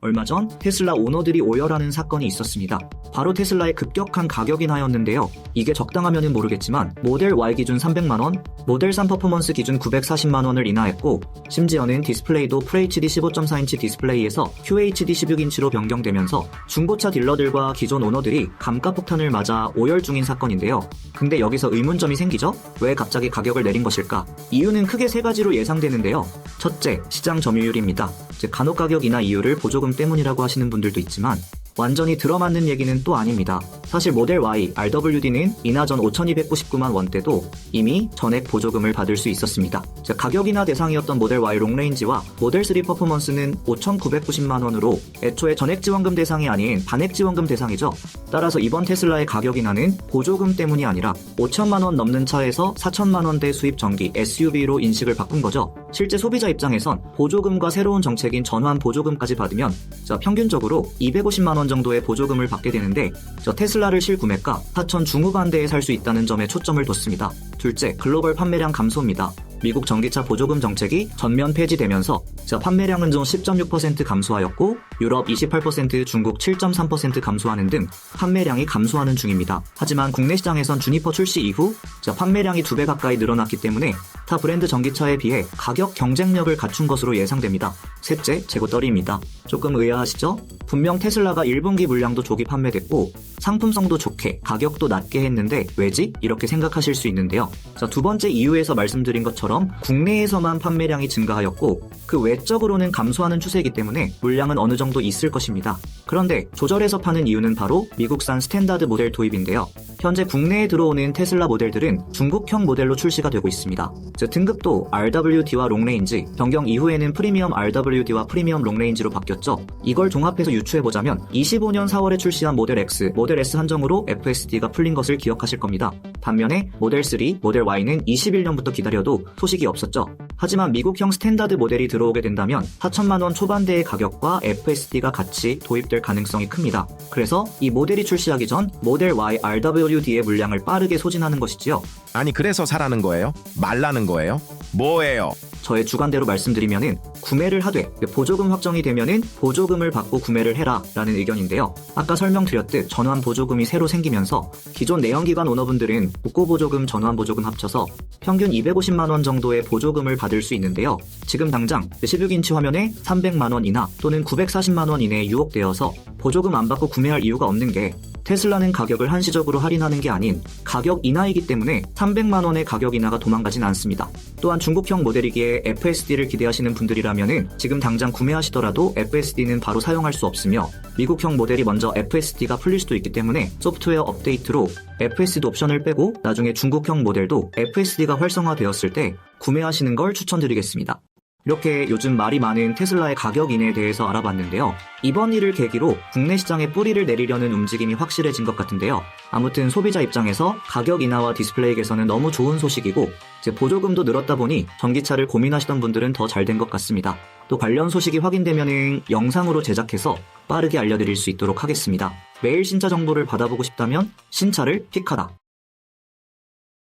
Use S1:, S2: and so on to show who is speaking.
S1: 얼마 전 테슬라 오너들이 오열하는 사건이 있었습니다. 바로 테슬라의 급격한 가격 인하였는데요. 이게 적당하면은 모르겠지만 모델 Y 기준 300만원, 모델 3 퍼포먼스 기준 940만원을 인하했고 심지어는 디스플레이도 FHD 15.4인치 디스플레이에서 QHD 16인치로 변경되면서 중고차 딜러들과 기존 오너들이 감가 폭탄을 맞아 오열 중인 사건인데요. 근데 여기서 의문점이 생기죠? 왜 갑자기 가격을 내린 것일까? 이유는 크게 세 가지로 예상되는데요. 첫째, 시장 점유율입니다. 즉 간혹 가격 인하 이유를 보조금 때문이라고 하시는 분들도 있지만 완전히 들어맞는 얘기는 또 아닙니다. 사실 모델 Y, RWD는 인하 전 5,299만 원대도 이미 전액 보조금을 받을 수 있었습니다. 즉, 가격 인하 대상이었던 모델 Y 롱레인지와 모델 3 퍼포먼스는 5,990만 원으로 애초에 전액 지원금 대상이 아닌 반액 지원금 대상이죠. 따라서 이번 테슬라의 가격 인하는 보조금 때문이 아니라 5천만 원 넘는 차에서 4천만 원대 수입 전기 SUV로 인식을 바꾼 거죠. 실제 소비자 입장에선 보조금과 새로운 정책인 전환 보조금까지 받으면 자, 평균적으로 250만 원 정도의 보조금을 받게 되는데 저 테슬라를 실구매가 4천 중후반대에 살 수 있다는 점에 초점을 뒀습니다. 둘째, 글로벌 판매량 감소입니다. 미국 전기차 보조금 정책이 전면 폐지되면서 자, 판매량은 좀 10.6% 감소하였고 유럽 28%, 중국 7.3% 감소하는 등 판매량이 감소하는 중입니다. 하지만 국내 시장에선 주니퍼 출시 이후 자, 판매량이 두 배 가까이 늘어났기 때문에 타 브랜드 전기차에 비해 가격 경쟁력을 갖춘 것으로 예상됩니다. 셋째, 재고 떨이입니다. 조금 의아하시죠? 분명 테슬라가 1분기 물량도 조기 판매됐고 상품성도 좋게 가격도 낮게 했는데 왜지? 이렇게 생각하실 수 있는데요. 자, 두 번째 이유에서 말씀드린 것처럼 국내에서만 판매량이 증가하였고 그 외적으로는 감소하는 추세이기 때문에 물량은 어느 정도 있을 것입니다. 그런데 조절해서 파는 이유는 바로 미국산 스탠다드 모델 도입인데요. 현재 국내에 들어오는 테슬라 모델들은 중국형 모델로 출시가 되고 있습니다. 즉 등급도 RWD와 롱레인지, 변경 이후에는 프리미엄 RWD와 프리미엄 롱레인지로 바뀌었죠. 이걸 종합해서 유추해보자면 25년 4월에 출시한 모델 X, 모델 S 한정으로 FSD가 풀린 것을 기억하실 겁니다. 반면에 모델 3, 모델 Y는 21년부터 기다려도 소식이 없었죠. 하지만 미국형 스탠다드 모델이 들어오게 된다면 4천만 원 초반대의 가격과 FSD가 같이 도입될 가능성이 큽니다. 그래서 이 모델이 출시하기 전 모델 Y RWD의 물량을 빠르게 소진하는 것이지요.
S2: 아니 그래서 사라는 거예요? 말라는 거예요? 뭐예요?
S1: 저의 주관대로 말씀드리면은 구매를 하되 보조금 확정이 되면은 보조금을 받고 구매를 해라 라는 의견인데요. 아까 설명드렸듯 전환 보조금이 새로 생기면서 기존 내연기관 오너분들은 복고 보조금 전환 보조금 합쳐서 평균 250만원 정도의 보조금을 받을 수 있는데요. 지금 당장 16인치 화면에 300만원 이나 또는 940만원 이내에 유혹되어서 보조금 안 받고 구매할 이유가 없는 게 테슬라는 가격을 한시적으로 할인하는 게 아닌 가격 인하이기 때문에 300만 원의 가격 인하가 도망가진 않습니다. 또한 중국형 모델이기에 FSD를 기대하시는 분들이라면은 지금 당장 구매하시더라도 FSD는 바로 사용할 수 없으며 미국형 모델이 먼저 FSD가 풀릴 수도 있기 때문에 소프트웨어 업데이트로 FSD 옵션을 빼고 나중에 중국형 모델도 FSD가 활성화되었을 때 구매하시는 걸 추천드리겠습니다. 이렇게 요즘 말이 많은 테슬라의 가격 인에 대해서 알아봤는데요. 이번 일을 계기로 국내 시장에 뿌리를 내리려는 움직임이 확실해진 것 같은데요. 아무튼 소비자 입장에서 가격 인하와 디스플레이 개선은 너무 좋은 소식이고 보조금도 늘었다 보니 전기차를 고민하시던 분들은 더 잘 된 것 같습니다. 또 관련 소식이 확인되면 영상으로 제작해서 빠르게 알려드릴 수 있도록 하겠습니다. 매일 신차 정보를 받아보고 싶다면 신차를 픽하다.